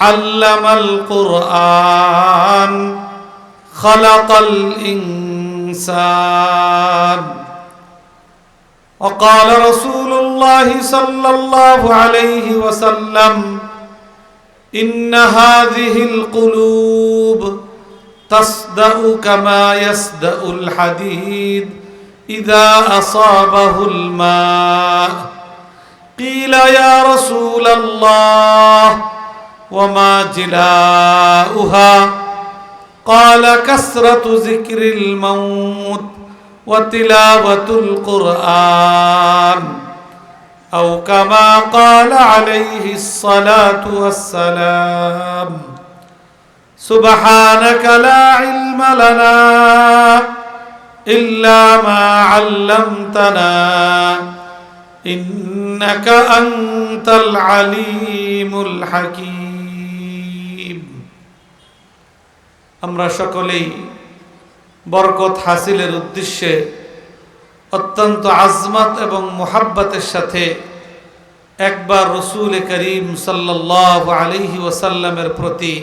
علم القرآن خلق الإنسان وقال رسول الله صلى الله عليه وسلم إن هذه القلوب تصدأ كما يصدأ الحديد إذا أصابه الماء قيل يا رسول الله وما جلاؤها قال كثرة ذكر الموت وتلاوة القرآن أو كما قال عليه الصلاة والسلام سبحانك لا علم لنا إلا ما علمتنا إنك أنت العليم الحكيم আমরা সকলেই বরকত হাসিলের উদ্দেশ্যে অত্যন্ত আজমত এবং মোহাব্বতের সাথে একবার রসুল করিম সাল্লাহ আলহি ওসাল্লামের প্রতি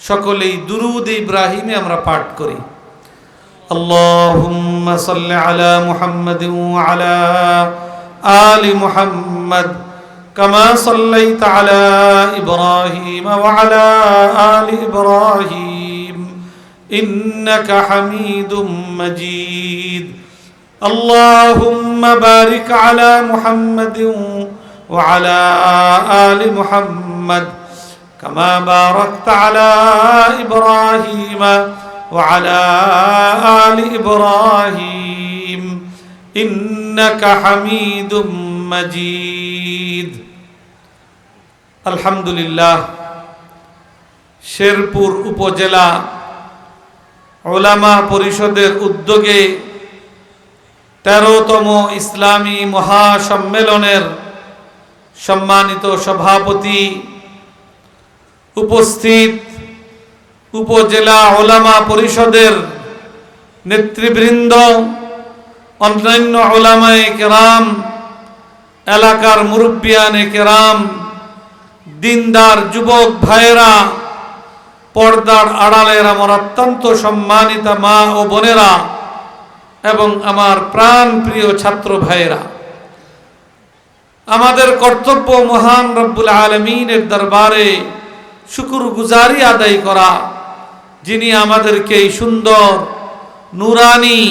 সকলেই দুরুদ ইব্রাহিমে আমরা পাঠ করি اللهم صل على محمد وعلى آل محمد كما صليت على إبراهيم وعلى آل إبراهيم إنك حميد مجيد اللهم بارك على محمد وعلى آل محمد كما باركت على إبراهيم وعلى آل إبراهيم إنك حميد مجيد الحمد لله শেরপুর উপজেলা ওলামা পরিষদের উদ্যোগে তেরোতম ইসলামী মহাসম্মেলনের সম্মানিত সভাপতি উপস্থিত উপজেলা ওলামা পরিষদের নেতৃবৃন্দ, অন্যান্য ওলামায়ে কেরাম, এলাকার মুরব্বিয়ানে কেরাম, দিনদার যুবক ভাইয়েরা পর্দার আড়ালের আমার অত্যন্ত সম্মানিতা মা ও বোনেরা এবং আমার প্রাণ প্রিয় ছাত্র ভাইয়েরা। আমাদের কর্তব্য মহান রব্বুল আলমিনের দরবারে শুকুর গুজারি আদায় করা, যিনি আমাদেরকে এই সুন্দর, নুরানি,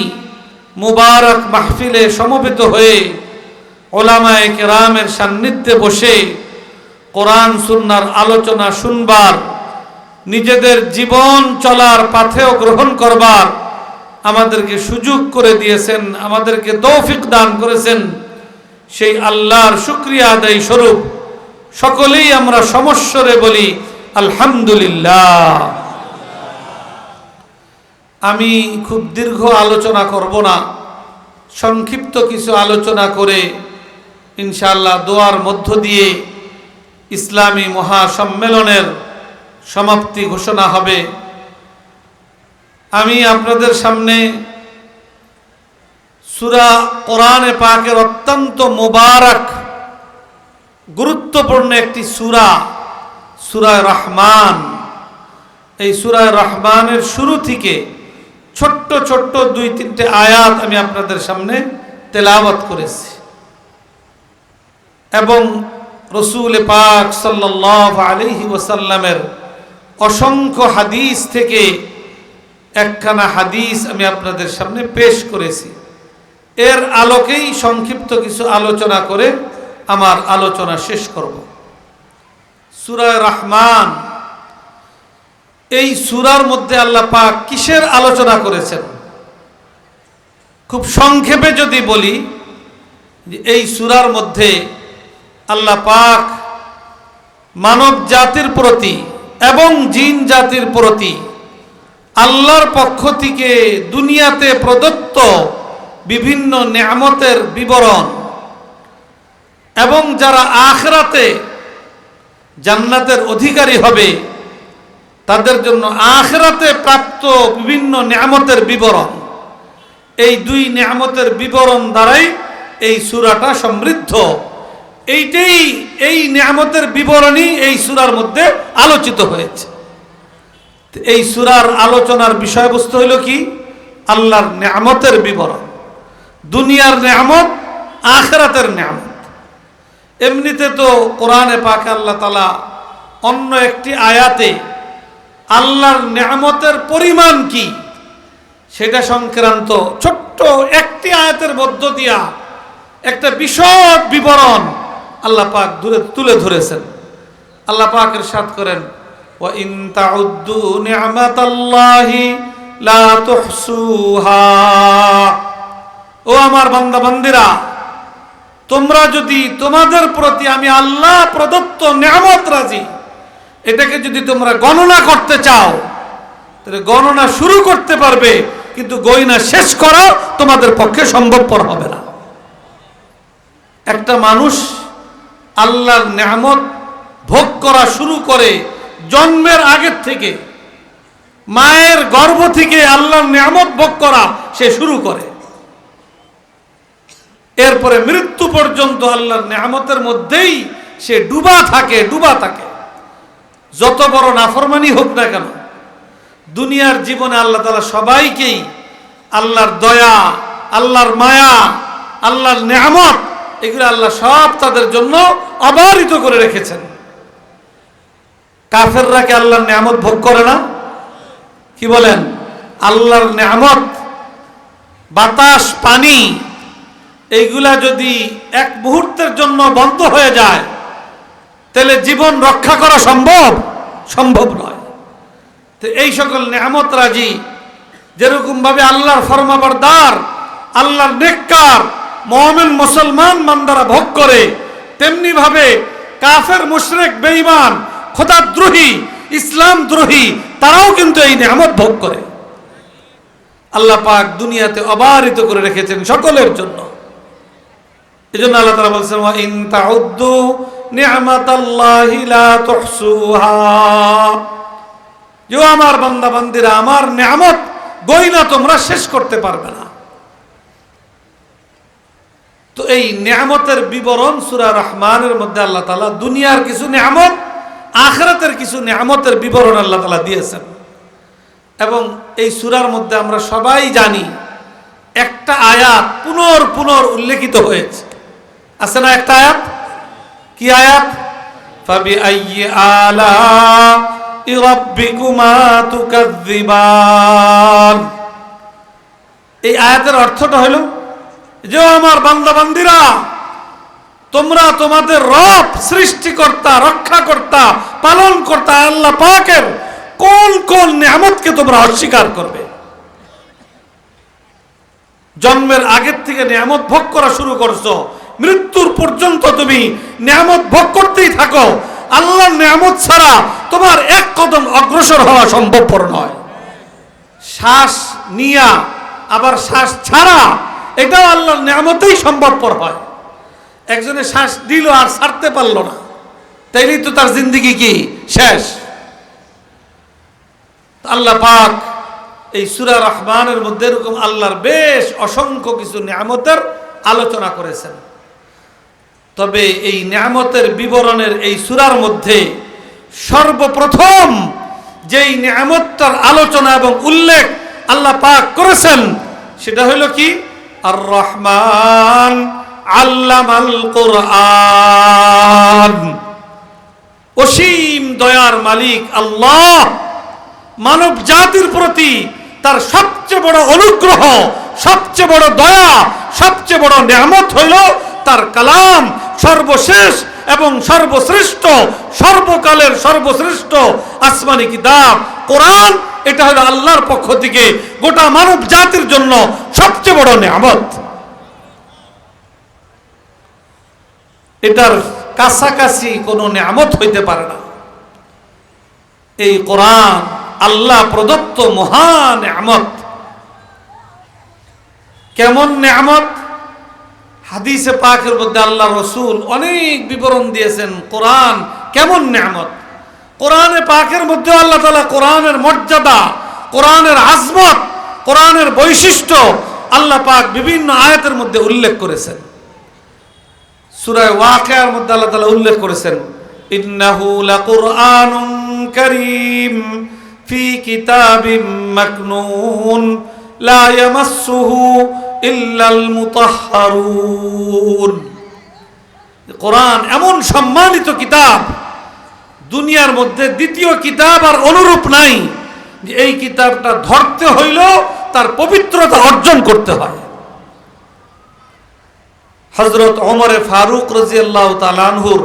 মুবারক মাহফিলে সমবেত হয়ে ওলামায়ে কেরামের সান্নিধ্যে বসে কোরআন সুন্নার আলোচনা শুনবার নিজেদের জীবন চলার পাথেও গ্রহণ করবার আমাদেরকে সুযোগ করে দিয়েছেন, আমাদেরকে তৌফিক দান করেছেন। সেই আল্লাহর শুক্রিয়া আদায় স্বরূপ সকলেই আমরা সমস্বরে বলি, আলহামদুলিল্লাহ। আমি খুব দীর্ঘ আলোচনা করব না, সংক্ষিপ্ত কিছু আলোচনা করে ইনশাআল্লাহ দোয়ার মধ্য দিয়ে ইসলামী মহাসম্মেলনের সমাপ্তি ঘোষণা হবে। আমি আপনাদের সামনে সুরা কোরআনে পাকের অত্যন্ত মোবারক, গুরুত্বপূর্ণ একটি সুরা সুরায় রহমান। এই সুরায় রহমানের শুরু থেকে ছোট্ট ছোট্ট দুই তিনটে আয়াত আমি আপনাদের সামনে তেলাওয়াত করেছি। এবং রসুল পাক সাল্লাহ আলহি ওসাল্লামের অসংখ্য হাদিস থেকে একখানা হাদিস আমি আপনাদের সামনে পেশ করেছি। এর আলোকেই সংক্ষিপ্ত কিছু আলোচনা করে আমার আলোচনা শেষ করব। সুরায় রহমান, এই সুরার মধ্যে আল্লাহ পাক কিসের আলোচনা করেছেন? খুব সংক্ষেপে যদি বলি এই সুরার মধ্যে আল্লাহ পাক মানব জাতির প্রতি এবং জিন জাতির প্রতি আল্লাহর পক্ষ থেকে দুনিয়াতে প্রদত্ত বিভিন্ন নিয়ামতের বিবরণ এবং যারা আখরাতে জান্নাতের অধিকারী হবে, তাদের জন্য আখরাতে প্রাপ্ত বিভিন্ন নিয়ামতের বিবরণ। এই দুই নিয়ামতের বিবরণ দ্বারাই এই সুরাটা সমৃদ্ধ। এইটাই এই নিয়ামতের বিবরণী এই সুরার মধ্যে আলোচিত হয়েছে। এই সুরার আলোচনার বিষয়বস্তু হইল কি? আল্লাহর নিয়ামতের বিবরণ। দুনিয়ার নিয়ামত, আখরাতের নিয়ামত। এমনিতে তো কোরআনে পাক আল্লাহ তালা অন্য একটি আয়াতে আল্লাহর নিয়ামতের পরিমাণ কি? সেটা সংক্রান্ত ছোট্ট একটি আয়াতের মধ্য দিয়া একটা বিশদ বিবরণ আল্লাহ পাক দূরে তুলে ধরেছেন আল্লাহ পাকের সাথ করেন وَإِن تَعُدُّوا نِعْمَةَ اللَّهِ لَا تُحْصُوهَا ও আমার বান্দা বান্দিরা তোমরা যদি তোমাদের প্রতি আমি আল্লাহ প্রদত্ত নিয়ামত রাজি এটাকে যদি তোমরা গণনা করতে চাও তাহলে গণনা শুরু করতে পারবে কিন্তু গয়না শেষ করা তোমাদের পক্ষে সম্ভবপর হবে না একটা মানুষ আল্লাহর নেহামত ভোগ করা শুরু করে জন্মের আগের থেকে, মায়ের গর্ভ থেকে আল্লাহর নেহামত ভোগ করা সে শুরু করে। এরপরে মৃত্যু পর্যন্ত আল্লাহর নেহামতের মধ্যেই সে ডুবা থাকে ডুবা থাকে। যত বড় নাফরমানি হোক না কেন, দুনিয়ার জীবনে আল্লাহ তালা সবাইকেই আল্লাহর দয়া, আল্লাহর মায়া, আল্লাহর নিয়ামত এগুলো আল্লাহ সব তাদের জন্য অবারিত করে রেখেছেন। কাফেররা কি আল্লাহর নিয়ামত ভোগ করে না? কি বলেন? আল্লাহর নিয়ামত, বাতাস, পানি, এইগুলা যদি এক মুহূর্তের জন্য বন্ধ হয়ে যায়, তাহলে জীবন রক্ষা করা সম্ভব? সম্ভব নয়। তো এই সকল নিয়ামত রাজি যেরকম ভাবে আল্লাহর ফরমাবরদার, আল্লাহর নেককার মোহামেন মুসলমান মান্দারা ভোগ করে, তেমনি ভাবে কাফের মুশরেক বেঈমান, খোদাদ্রোহী, ইসলাম দ্রোহী, তারাও কিন্তু এই নিয়ামত ভোগ করে। আল্লাহ পাক দুনিয়াতে অবারিত করে রেখেছেন সকলের জন্য। এই জন্য আল্লাহ তালা বলছেন ইন তাউদ্দু নি'মাতাল্লাহি লা আমার বান্দা বান্দিরা আমার নিয়ামত গইনা তোমরা শেষ করতে পারবে না। তো এই নিয়ামতের বিবরণ সুরা রহমানের মধ্যে আল্লাহ তাআলা দুনিয়ার কিছু নিয়ামত, আখরাতের কিছু নিয়ামতের বিবরণ আল্লাহ তাআলা দিয়েছেন। এবং এই সুরার মধ্যে আমরা সবাই জানি একটা আয়াত পুনর পুনর উল্লেখিত হয়েছে। আছে না একটা আয়াত? কি আয়াত? ফাবি আইয়ি আলা রাব্বিকুমা তুকাযযিবান। এই আয়াতের অর্থটা হলো যে আমার বান্দা বান্দিরা তোমরা তোমাদের রব, সৃষ্টিকর্তা, রক্ষাকর্তা পালন কর্তা আল্লাহ পাকের কোন কোন নিয়ামতকে তোমরা অস্বীকার করবে? জন্মের আগের থেকে নিয়ামত ভোগ করা শুরু করছ, মৃত্যুর পর্যন্ত তুমি নিয়ামত ভোগ করতেই থাকো। আল্লাহর নিয়ামত ছাড়া তোমার এক কদম অগ্রসর হওয়া সম্ভবপর নয়। শ্বাস নিয়া, আবার শ্বাস ছাড়া এটাও আল্লাহর নিয়ামতেই সম্ভবপর হয়। একজনে শ্বাস দিল আর ছাড়তে পারল না। তাইলেই তো তার জিন্দিগি কি? শেষ। আল্লাহ পাক এই সুরা রহমানের মধ্যে এরকম আল্লাহর বেশ অসংখ্য কিছু নিয়ামতের আলোচনা করেছেন। তবে এই নিয়ামতের বিবরণের এই সুরার মধ্যে সর্বপ্রথম যেই নিয়ামতটার আলোচনা এবং উল্লেখ আল্লাহ পাক করেছেন, সেটা হইল কি? রহমান আল্লামাল কোরআন। অসীম দয়ার মালিক আল্লাহ। মানব জাতির প্রতি তার সবচেয়ে বড় অনুগ্রহ, সবচেয়ে বড় দয়া, সবচেয়ে বড় নিয়ামত হইল তার কালাম সর্বশেষ এবং সর্বশ্রেষ্ঠ, সর্বকালের সর্বশ্রেষ্ঠ আসমানি কিতাব, কোরআন। এটা হলো আল্লাহর পক্ষ থেকে গোটা মানব জাতির জন্য সবচেয়ে বড় নিয়ামত। এটার কাছাকাছি কোনো নিয়ামত হইতে পারে না। এই কোরআন আল্লাহ প্রদত্ত মহান নিয়ামত। কেমন নিয়ামত? হাদিসে পাকের মধ্যে আল্লাহ রসুল অনেক বিবরণ দিয়েছেন কোরআন কেমন নিয়ামত? কোরআনে পাকের মধ্যে আল্লাহ তালা কোরআনের মর্যাদা, কোরআনের আজমত, কোরআনের বৈশিষ্ট্য আল্লাহ পাক বিভিন্ন আয়াতের মধ্যে উল্লেখ করেছেন। সুরায় ওয়াকিয়ার মধ্যে আল্লাহ তালা উল্লেখ করেছেন, ইন্নাহু লাকুরআনুন কারীম, ফি কিতাবিম মাকনুন, লা ইয়ামাসসুহু ইল্লাল মুতাহহারুন কোরআন এমন সম্মানিত কিতাব, দুনিয়ার মধ্যে দ্বিতীয় কিতাব আর অনুরূপ নাই, যে এই কিতাবটা ধরতে হইল তার পবিত্রতা অর্জন করতে হয়। হজরত অমরে ফারুক রাজিয়াল্লাহ তালানহুর